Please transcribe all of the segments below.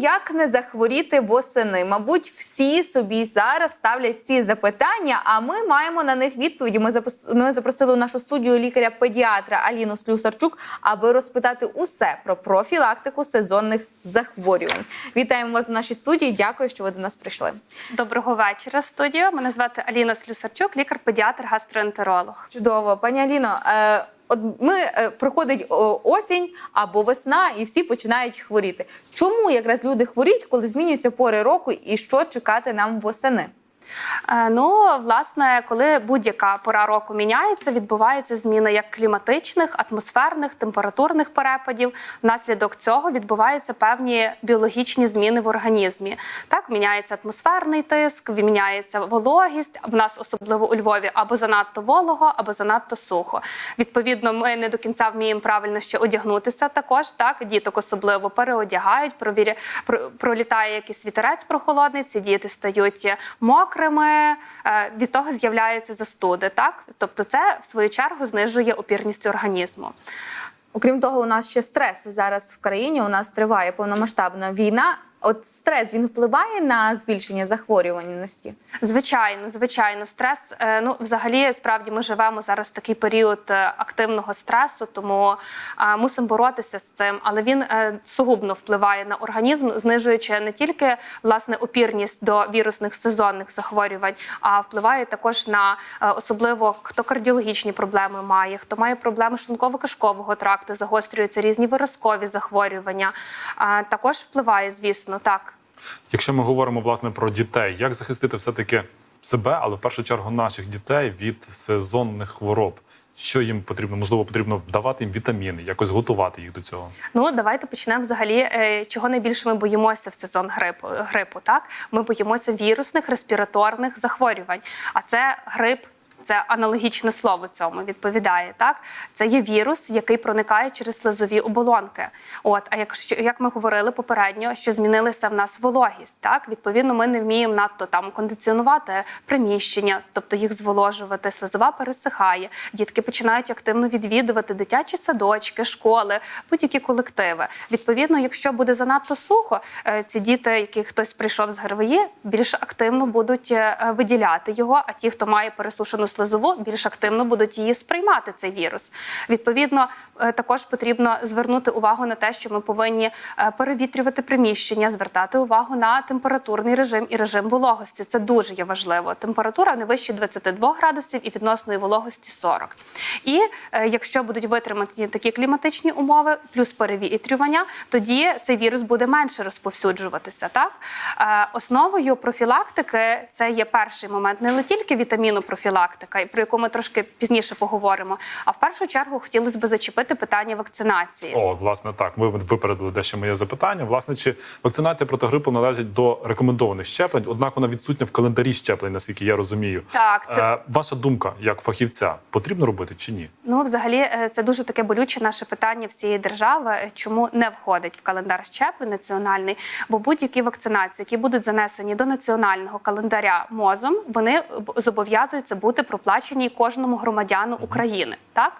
як не захворіти восени? Мабуть, всі собі зараз ставлять ці запитання, а ми маємо на них відповіді. Ми ми запросили у нашу студію лікаря-педіатра Аліну Слюсарчук, аби розпитати усе про профілактику сезонних захворювань. Вітаємо вас у нашій студії. Дякую, що ви до нас прийшли. Доброго вечора, студію. Мене звати Аліна Слюсарчук, лікар-педіатр, гастроентеролог. Чудово, пані Аліно. Е, от ми е, проходить о, осінь або весна, і всі починають хворіти. Чому якраз люди хворіють, коли змінюються пори року, і що чекати нам восени? Е, Ну, власне, коли будь-яка пора року міняється, відбуваються зміни як кліматичних, атмосферних, температурних перепадів. Внаслідок цього відбуваються певні біологічні зміни в організмі. Так, міняється атмосферний тиск, міняється вологість. В нас особливо у Львові або занадто волого, або занадто сухо. Відповідно, ми не до кінця вміємо правильно ще одягнутися. Також так діток особливо переодягають, провіря... про- пролітає якийсь вітерець прохолодний. Ці діти стають мокрими. е, Від того з'являються застуди. Так, тобто, це в свою чергу знижує опірність організму. Окрім того, у нас ще стрес зараз в країні. У нас триває повномасштабна війна. От стрес він впливає на збільшення захворюваності. Звичайно, звичайно, стрес. е, Ну, взагалі, справді, ми живемо зараз в такий період е, активного стресу, тому е, мусимо боротися з цим. Але він сугубно впливає на організм, знижуючи не тільки власне опірність до вірусних сезонних захворювань, а впливає також на особливо хто кардіологічні проблеми має, хто має проблеми шлунково-кишкового тракту, загострюються різні виразкові захворювання. Також впливає, звісно, так. Якщо ми говоримо власне про дітей, як захистити все-таки себе, але в першу чергу наших дітей від сезонних хвороб? Що їм потрібно? Можливо, потрібно давати їм вітаміни, якось готувати їх до цього. Ну, давайте почнемо взагалі, е, чого найбільше ми боїмося в сезон грипу. грипу так? Ми боїмося вірусних респіраторних захворювань. А це грип. Це аналогічне слово цьому відповідає. Так, це є вірус, який проникає через слизові оболонки. От, а якщо як ми говорили попередньо, що змінилася в нас вологість, так відповідно, ми не вміємо надто там кондиціонувати приміщення, тобто їх зволожувати. Слизова пересихає. Дітки починають активно відвідувати дитячі садочки, школи, будь-які колективи. Відповідно, якщо буде занадто сухо, е, ці діти, яких хтось прийшов з ГРВІ, більш активно будуть е, виділяти його. А ті, хто має пересушену слизову, більш активно будуть її сприймати цей вірус. Відповідно, е, також потрібно звернути увагу на те, що ми повинні е, перевітрювати приміщення, звертати увагу на температурний режим і режим вологості. Це дуже є важливо. Температура не вище 22 градусів і відносної вологості 40. І е, якщо будуть витримані такі кліматичні умови, плюс перевітрювання, тоді цей вірус буде менше розповсюджуватися. Так основою профілактики це є перший момент, не тільки вітамінопрофілактика, і про яку ми трошки пізніше поговоримо. А в першу чергу хотілося б зачепити питання вакцинації. О, власне, так. Ви випередили дещо моє запитання. Власне, чи вакцинація проти грипу належить до рекомендованих щеплень? Однак вона відсутня в календарі щеплень, наскільки я розумію. Так, це Е, ваша думка як фахівця потрібно робити чи ні? Ну, взагалі, е, це дуже таке болюче наше питання всієї держави, е, чому не входить в календар щеплень національний. Бо будь-які вакцинації, які будуть занесені до національного календаря мозом, вони зобов'язуються бути проплачені кожному громадяну України. Так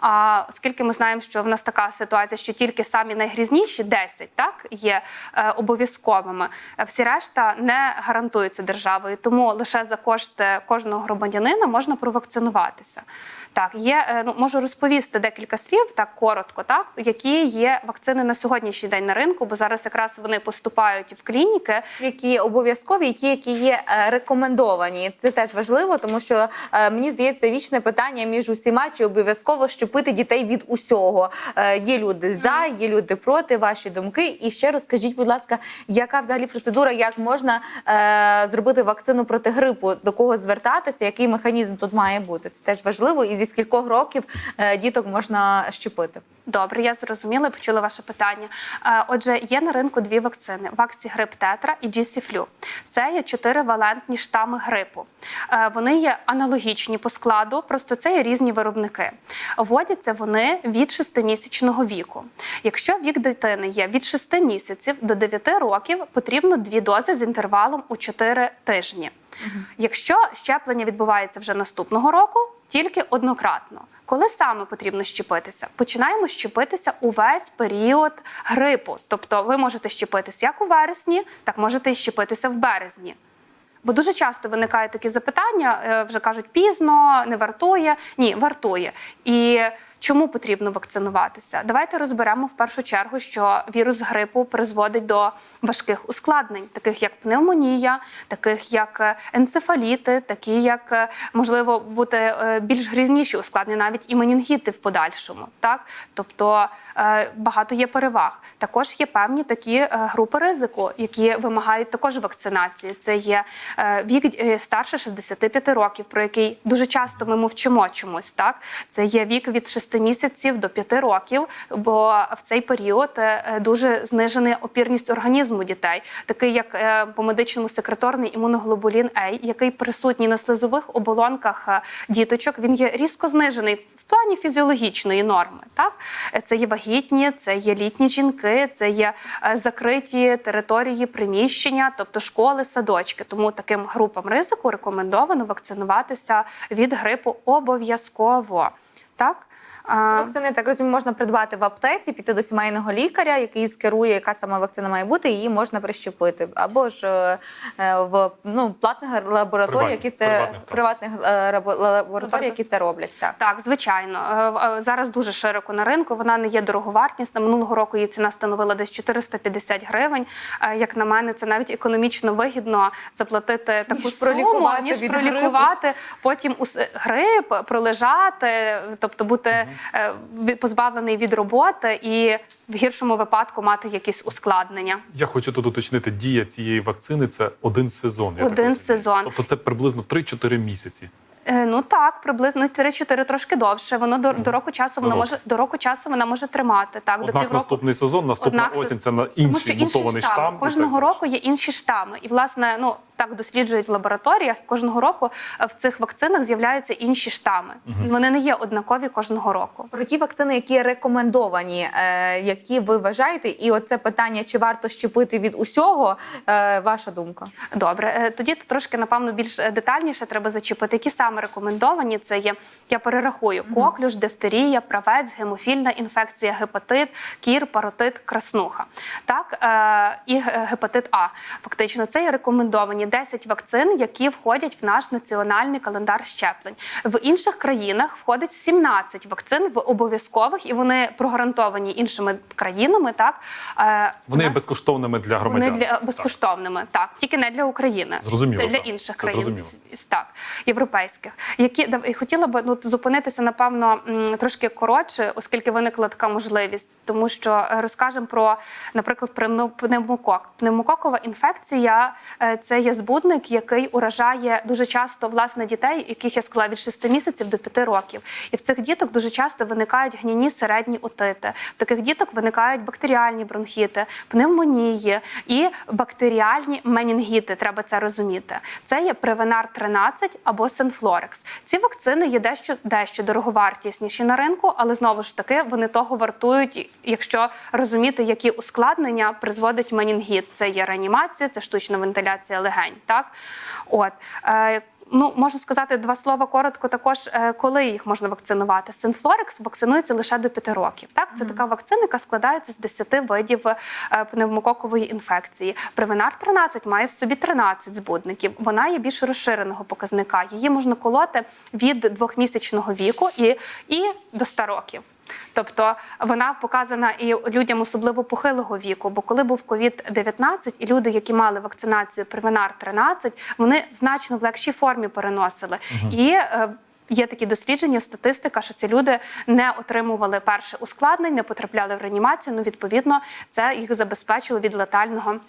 а оскільки ми знаємо, що в нас така ситуація, що тільки самі найгрізніші 10 так є е, обов'язковими. Е, Всі решта не гарантуються державою, тому лише за кошти кожного громадянина можна провакцинуватися. Так, є е, ну можу розповісти декілька слів, так коротко, так які є вакцини на сьогоднішній день на ринку, бо зараз якраз вони поступають в клініки. Які обов'язкові, і ті, які є е, рекомендовані. Це теж важливо, тому що мені здається, вічне питання між усіма, чи обов'язково щепити дітей від усього. Е, Є люди за, є люди проти. Ваші думки. І ще розкажіть, будь ласка, яка взагалі процедура, як можна е, зробити вакцину проти грипу, до кого звертатися, який механізм тут має бути? Це теж важливо, і зі скількох років е, діток можна щепити. Добре, я зрозуміла, почула ваше питання. Е, Отже, є на ринку дві вакцини: вакці грип тетра і GC-Flu. Це є чотири валентні штами грипу. Е, Вони є аналогічні по складу, просто це є різні виробники. Вводяться вони від 6-місячного віку. Якщо вік дитини є від 6 місяців до 9 років, потрібно дві дози з інтервалом у 4 тижні. Якщо щеплення відбувається вже наступного року, тільки однократно. Коли саме потрібно щепитися? Починаємо щепитися увесь період грипу. Тобто ви можете щепитися як у вересні, так можете і щепитися в березні. Бо дуже часто виникають такі запитання, е, вже кажуть пізно, не вартує. Ні, вартує. І чому потрібно вакцинуватися? Давайте розберемо в першу чергу, що вірус грипу призводить до важких ускладнень, таких як пневмонія, таких як е, енцефаліти, такі як е, можливо бути е, більш грізніші ускладнення, навіть і менінгіти в подальшому. Так, тобто багато є переваг. Також є певні такі групи ризику, які вимагають також вакцинації. Це є вік старше 65 років, про який дуже часто ми мовчимо чомусь. Так, це є вік від 6 місяців до 5 років, бо в цей період е, е, дуже знижена опірність організму дітей, такий як е, по медичному секреторний імуноглобулін А, який присутній на слизових оболонках діточок. Він є різко знижений в плані фізіологічної норми. Так, це є вагітні, це є літні жінки, це є закриті території приміщення, тобто школи, садочки. Тому таким групам ризику рекомендовано вакцинуватися від грипу обов'язково. Так. Ці А, вакцини, так розумію, можна придбати в аптеці, піти до сімейного лікаря, який скерує, яка сама вакцина має бути, її можна прищепити. Або ж е, е, в ну, платних лабораторіях, Приватних, які це приватних, приватних е, лабораторій, які це роблять. Так. Так, звичайно. Зараз дуже широко на ринку. Вона не є дороговартісна. Минулого року її ціна становила десь 450 гривень. Як на мене, це навіть економічно вигідно заплатити таку Ніж суму, пролікувати ніж від пролікувати, потім ус- грип, пролежати, тобто бути е, позбавлений від роботи і в гіршому випадку мати якісь ускладнення. Я хочу тут уточнити, дія цієї вакцини це один сезон. Я Один розумію. сезон. Тобто це приблизно 3-4 місяці. Е, Ну так, приблизно 3-4 трошки довше. Воно до, до року часу вона року. може до року часу вона може тримати. Так, до півроку. наступний сезон, наступна Однак осінь це- на інший мутований штами. штам. Кожного року є інші штами. І, власне, ну так досліджують в лабораторіях. Кожного року е, в цих вакцинах з'являються інші штами. Вони не є однакові кожного року. Про ті вакцини, які рекомендовані, е, які ви вважаєте, і оце питання, чи варто щепити від усього, е, ваша думка? Добре, Е, тоді тут трошки напевно більш детальніше треба зачепити. Які саме рекомендовані? Це є я перерахую: коклюш, дифтерія, правець, гемофільна інфекція, гепатит, кір, паротит, краснуха. Так е, і гепатит А. Фактично, це є рекомендовані 10 вакцин, які входять в наш національний календар щеплень. В інших країнах входить 17 вакцин в обов'язкових, і вони прогарантовані іншими країнами. Так е, Вони є безкоштовними для громадян. вони для безкоштовними, так тільки не для України. Зрозуміло, Це для так. інших Це країн зрозуміло. так, європейських. Які і хотіла би ну, зупинитися, напевно, трошки коротше, оскільки виникла така можливість, тому що е, розкажемо про, наприклад, пневмо- пневмокок. Пневмококова інфекція е, це є збудник, який уражає дуже часто власне дітей, яких я сказала від 6 місяців до 5 років. І в цих діток дуже часто виникають гніні середні отити. В таких діток виникають бактеріальні бронхіти, пневмонії і бактеріальні менінгіти. Треба це розуміти. Це є Превенар 13 або Сенфлорекс. Ці вакцини є дещо дещо дороговартісніші на ринку, але знову ж таки вони того вартують, якщо розуміти, які ускладнення призводить менінгіт. Це є реанімація, це штучна вентиляція легень. Так, от. Е, Ну, можу сказати два слова коротко. Також е, коли їх можна вакцинувати. Синфлорекс вакцинується лише до 5 років. Так, це така вакцина, яка складається з 10 видів е, пневмококової інфекції. Привенар 13 має в собі 13 збудників. Вона є більш розширеного показника. Її можна колоти від двохмісячного віку і, і до 100 років. Тобто вона показана і людям особливо похилого віку. Бо коли був COVID-19, і люди, які мали вакцинацію Привенар 13, вони значно в легшій формі переносили. І е, Є такі дослідження, статистика, що ці люди не отримували перше ускладнень, не потрапляли в реанімацію. Ну, відповідно, це їх забезпечило від летального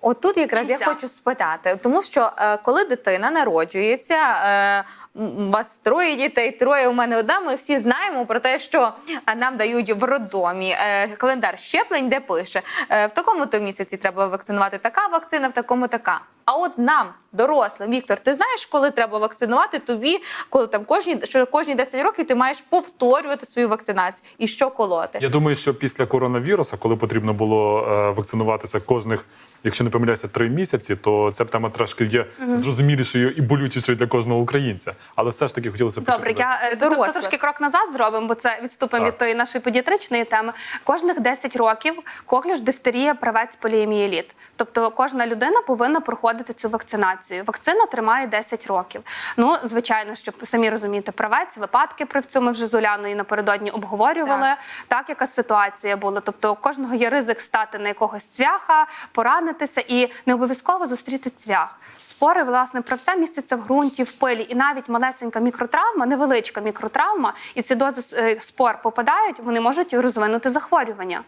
От тут якраз я хочу спитати, тому що е, коли дитина народжується, е, у вас троє дітей, троє у мене одна. Ми всі знаємо про те, що е, нам дають в роддомі е, календар щеплень, де пише е, в такому то місяці треба вакцинувати така вакцина, в такому така. А от нам, дорослим, Віктор, ти знаєш, коли треба вакцинувати тобі, коли там кожні що кожні 10 років ти маєш повторювати свою вакцинацію і що колоти? Я думаю, що після коронавіруса, коли потрібно було вакцинуватися кожних, якщо не помиляюся, три місяці, то ця тема трошки є зрозумілішою і болючішою для кожного українця. Але все ж таки хотілося Добре, я е, Дорослих. тобто трошки крок назад зробимо, бо це відступимо від тої нашої педіатричної теми. Кожних 10 років коклюш, дифтерія, правець, поліомієліт. Тобто кожна людина повинна проходити цю вакцинацію. Вакцина тримає 10 років. Ну, звичайно, щоб самі розумієте, правець, випадки при цьому ми вже з Уляною напередодні обговорювали. Так. Так. яка ситуація була. Тобто, у кожного є ризик стати на якогось цвяха, поранитися і не обов'язково зустріти цвях. Спори, власне, правця містяться в ґрунті, в пилі, і навіть малесенька мікротравма, невеличка мікротравма, і ці дози е, спор попадають, вони можуть розвинути захворювання.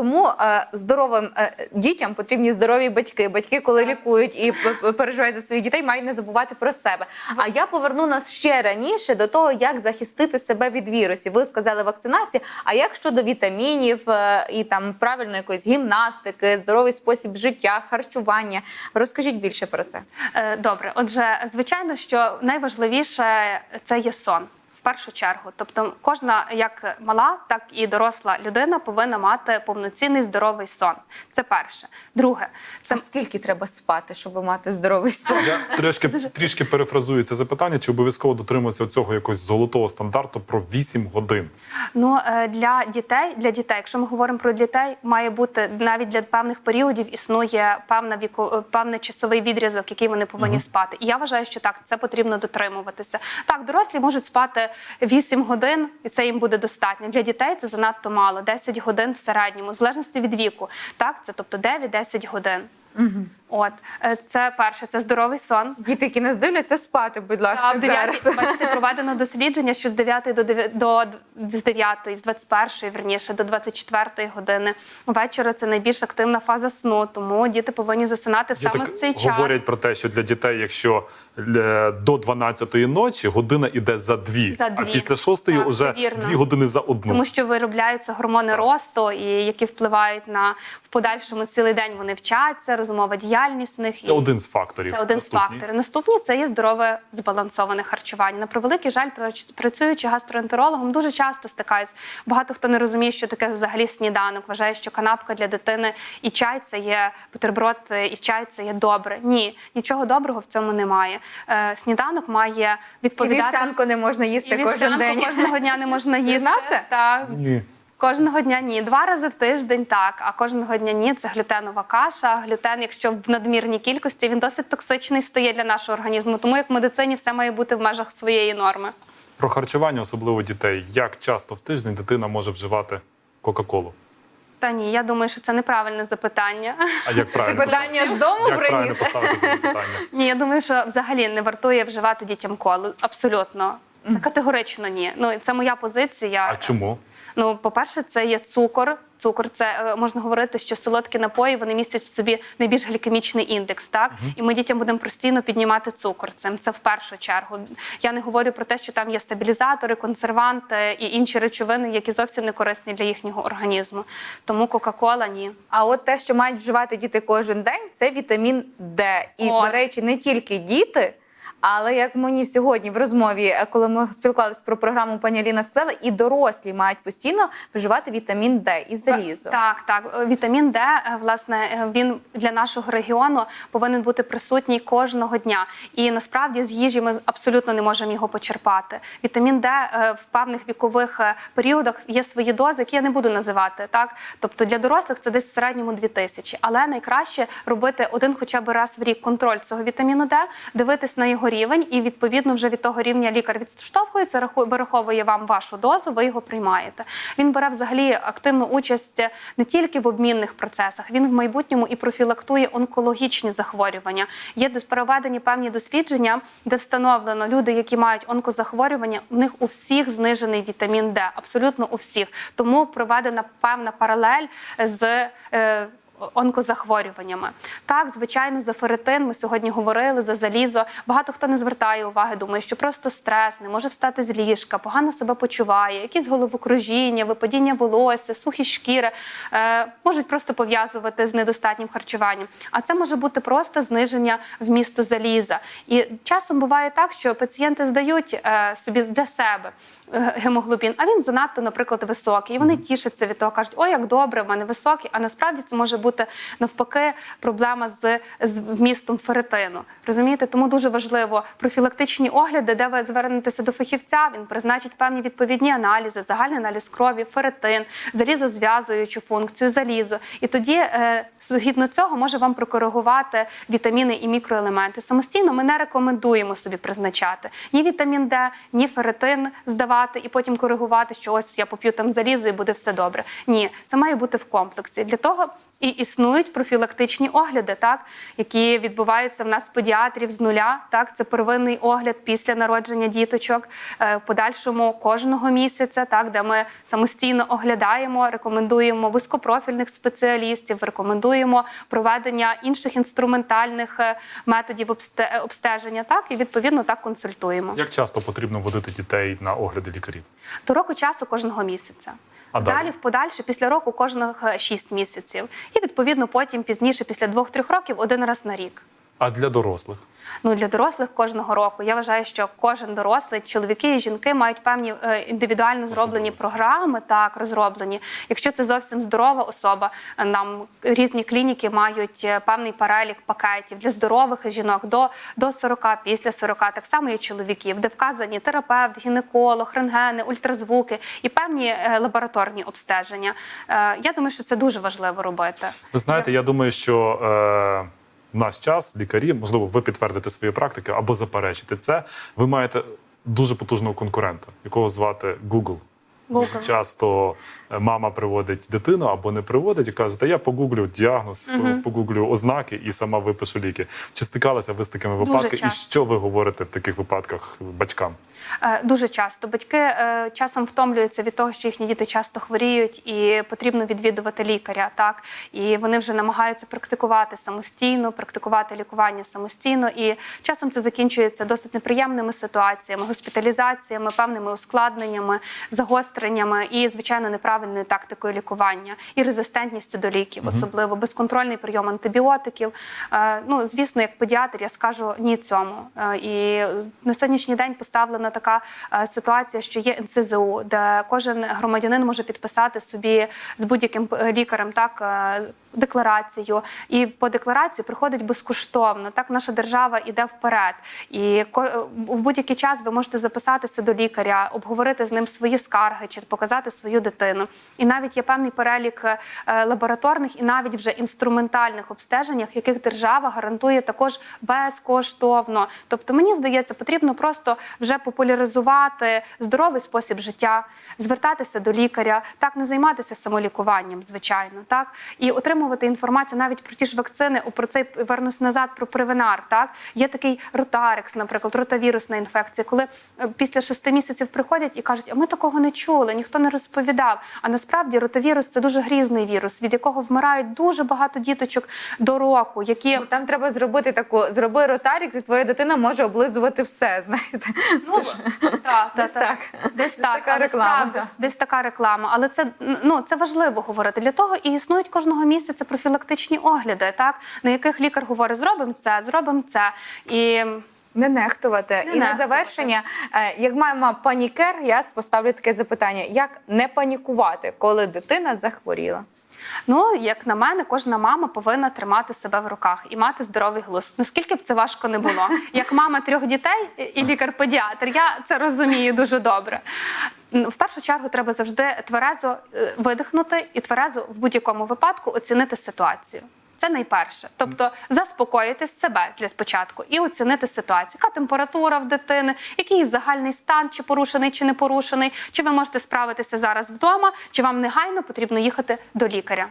Е, Тому е, здоровим е, дітям потрібні здорові батьки. Батьки, коли лікують і переживають за своїх дітей, мають не забувати про себе. А я поверну нас ще раніше до того, як захистити себе від вірусів. Ви сказали вакцинація. А як щодо вітамінів е, і там правильно якоїсь гімнастики, здоровий спосіб життя, харчування? Розкажіть більше про це. Е, Добре, отже, звичайно, що найважливіше це є сон. В першу чергу, тобто кожна як мала, так і доросла людина повинна мати повноцінний здоровий сон. Це перше. Друге, це Це скільки треба спати, щоб мати здоровий сон? Я трішки, трішки перефразую це запитання, чи обов'язково дотримуватися цього якогось золотого стандарту про 8 годин. Ну е, для дітей, для дітей, якщо ми говоримо про дітей, має бути навіть для певних періодів існує певна віку, е, певний часовий відрізок, який вони повинні спати. І я вважаю, що так це потрібно дотримуватися. Так, дорослі можуть спати 8 годин, і це їм буде достатньо. Для дітей це занадто мало 10 годин в середньому, в залежності від віку. Так, це тобто 9-10 годин. От е, це перше, це здоровий сон. Діти, які нас дивляться, спати, будь ласка, А 9 зараз. бачите, проведено дослідження, що з 9 до 9, до з 9, з 21, верніше, до 24 години вечора це найбільш активна фаза сну, тому діти повинні засинати Я саме в цей час. говорять про те, що для дітей, якщо е, до 12-ї ночі година іде за дві, За а дві. після 6-ї Так, вже дві години за одну. Тому що виробляються гормони росту, і які впливають на в подальшому цілий день вони вчаться, розумова діяльність в них Це і- один з факторів. Це один Наступний. з факторів. Наступні це є здорове збалансоване харчування. На превеликий жаль, працюючи гастроентерологом, дуже часто стикаюсь. Багато хто не розуміє, що таке взагалі сніданок. Вважає, що канапка для дитини і чай це є бутерброд, і чай це є добре. Ні, нічого доброго в цьому немає. Е, сніданок має І вівсянку не можна їсти І кожен день. кожного дня не можна їсти. знав це? Так. Ні. Кожного дня ні. Два рази в тиждень так, а кожного дня ні. Це глютенова каша. Глютен, якщо в надмірній кількості, він досить токсичний стає для нашого організму. Тому як в медицині все має бути в межах своєї норми. Про харчування, особливо дітей. Як часто в тиждень дитина може вживати Кока-Колу? Та ні, я думаю, що це неправильне запитання. А як правильно питання з дому Як правильно поставити це запитання? Ні, я думаю, що взагалі не вартує вживати дітям колу. Абсолютно. Це категорично ні. Ну це моя позиція. А чому? Ну, по-перше, це є цукор. Цукор це е, можна говорити, що солодкі напої вони містять в собі найбільш глікемічний індекс, так і ми дітям будемо постійно піднімати цукор. Цим це в першу чергу. Я не говорю про те, що там є стабілізатори, консерванти і інші речовини, які зовсім не корисні для їхнього організму. Тому Кока-Кола ні. А от те, що мають вживати діти кожен день, це вітамін Д. І, От. до речі, не тільки діти. Але як мені сьогодні в розмові, е, коли ми спілкувалися про програму, пані Аліна сказала, і дорослі мають постійно вживати вітамін Д і залізо. Так, так. Е, Вітамін Д, е, власне, він для нашого регіону повинен бути присутній кожного дня. І насправді з їжі ми абсолютно не можемо його почерпати. Вітамін Д в певних вікових періодах є свої дози, які я не буду називати. Так, тобто для дорослих це десь в середньому 2000. Але найкраще робити один хоча б раз в рік контроль цього вітаміну Д, дивитись на його рівень, і відповідно вже від того рівня лікар відштовхується, вираховує вам вашу дозу, ви його приймаєте. Він бере взагалі активну участь не тільки в обмінних процесах, він в майбутньому і профілактує онкологічні захворювання. Є проведені певні дослідження, де встановлено люди, які мають онкозахворювання, в них у всіх знижений вітамін Д, абсолютно у всіх. Тому проведена певна паралель з. Онкозахворюваннями. Так, звичайно, за ферритин ми сьогодні говорили за залізо. Багато хто не звертає уваги, думає, що просто стрес, не може встати з ліжка, погано себе почуває, якісь головокружіння, випадіння волосся, сухі шкіри е, можуть просто пов'язувати з недостатнім харчуванням. А це може бути просто зниження вмісту заліза. І часом буває так, що пацієнти здають е, собі для себе е, гемоглобін, а він занадто, наприклад, високий. І вони тішаться від того, кажуть, ой, як добре, в мене високий, а насправді це може бути бути навпаки проблема з, з вмістом ферритину. Розумієте, тому дуже важливо профілактичні огляди, де ви звернетеся до фахівця. Він призначить певні відповідні аналізи, загальний аналіз крові, ферритин, залізозв'язуючу функцію, залізо. І тоді, е, згідно цього, може вам прокоригувати вітаміни і мікроелементи. Самостійно ми не рекомендуємо собі призначати ні вітамін Д, ні ферритин здавати і потім коригувати, що ось я поп'ю там залізо і буде все добре. Ні, це має бути в комплексі. Для того і існують профілактичні огляди, так які відбуваються в нас педіатрів з нуля. Так, це первинний огляд після народження діточок, е, подальшому кожного місяця, так де ми самостійно оглядаємо, рекомендуємо вузькопрофільних спеціалістів, рекомендуємо проведення інших інструментальних е, методів обсте- обстеження. Так і відповідно так консультуємо. Як часто потрібно водити дітей на огляди лікарів? До року часу кожного місяця. А далі? далі в подальше, після року кожних 6 місяців. І відповідно потім пізніше, після 2-3 років, один раз на рік. А для дорослих? Ну для дорослих кожного року. Я вважаю, що кожен дорослий, чоловіки і жінки мають певні е, індивідуально зроблені програми, так розроблені. Якщо це зовсім здорова особа, е, нам різні клініки мають е, певний перелік пакетів для здорових жінок до, до 40, після 40, так само і чоловіків, де вказані терапевт, гінеколог, рентгени, ультразвуки і певні е, лабораторні обстеження. Е, Я думаю, що це дуже важливо робити. Ви знаєте, я думаю, що е, в наш час лікарі, можливо, ви підтвердите свої практики або заперечите це. Ви маєте дуже потужного конкурента, якого звати Google. Google. Часто е, мама приводить дитину або не приводить і каже, та я погуглю діагноз, погуглю ознаки і сама випишу ліки. Чи стикалися ви з такими випадками? І що ви говорите в таких випадках батькам? Е, Дуже часто батьки е, часом втомлюються від того, що їхні діти часто хворіють, і потрібно відвідувати лікаря. Так і вони вже намагаються практикувати самостійно, практикувати лікування самостійно. І часом це закінчується досить неприємними ситуаціями, госпіталізаціями, певними ускладненнями, загостреннями і, звичайно, неправильною тактикою лікування і резистентністю до ліків, особливо безконтрольний прийом антибіотиків. Е, Ну, звісно, як педіатр, я скажу ні цьому. І на сьогоднішній день поставлена така е, ситуація, що є НСЗУ, де кожен громадянин може підписати собі з будь-яким е, лікарем так е, декларацію, і по декларації приходить безкоштовно. Так наша держава іде вперед. І в будь-який час ви можете записатися до лікаря, обговорити з ним свої скарги чи показати свою дитину. І навіть є певний перелік лабораторних і навіть вже інструментальних обстеженнях, яких держава гарантує також безкоштовно. Тобто, мені здається, потрібно просто вже популяризувати здоровий спосіб життя, звертатися до лікаря, так не займатися самолікуванням, звичайно, так і отримувати інформацію навіть про ті ж вакцини. Про цей вернусь назад про привинар. Так є такий ротарекс, наприклад, ротавірусна інфекція, коли е, після шести місяців приходять і кажуть, а ми такого не чули, ніхто не розповідав. А насправді ротавірус це дуже грізний вірус, від якого вмирають дуже багато діточок до року, які Ну, Там треба зробити таку: зроби ротарік, і твоя дитина може облизувати все. Знаєте, Ну, Це ж- та, та, десь так. Десь так, така але реклама, справді, десь така реклама. Але це ну це важливо говорити. Для того і існують кожного місяця профілактичні огляди, так на яких лікар говорить, зробимо це, зробимо це. І Не нехтувати. і на завершення, е, як мама панікер, я поставлю таке запитання: як не панікувати, коли дитина захворіла? Ну, як на мене, кожна мама повинна тримати себе в руках і мати здоровий глузд. Наскільки б це важко не було, як мама трьох дітей і лікар-педіатр, я це розумію дуже добре. В першу чергу треба завжди тверезо е, видихнути і тверезо в будь-якому випадку оцінити ситуацію. Це найперше, тобто заспокоїти себе для спочатку і оцінити ситуацію. Яка температура в дитини, який загальний стан, чи порушений, чи не порушений, чи ви можете справитися зараз вдома, чи вам негайно потрібно їхати до лікаря.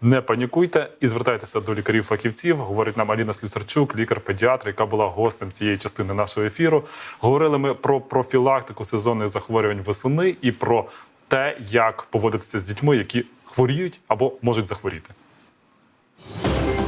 Не панікуйте і звертайтеся до лікарів-фахівців. Говорить нам Аліна Слюсарчук, лікар-педіатр, яка була гостем цієї частини нашого ефіру. Говорили ми про профілактику сезонних захворювань восени і про те, як поводитися з дітьми, які хворіють або можуть захворіти. Thank you.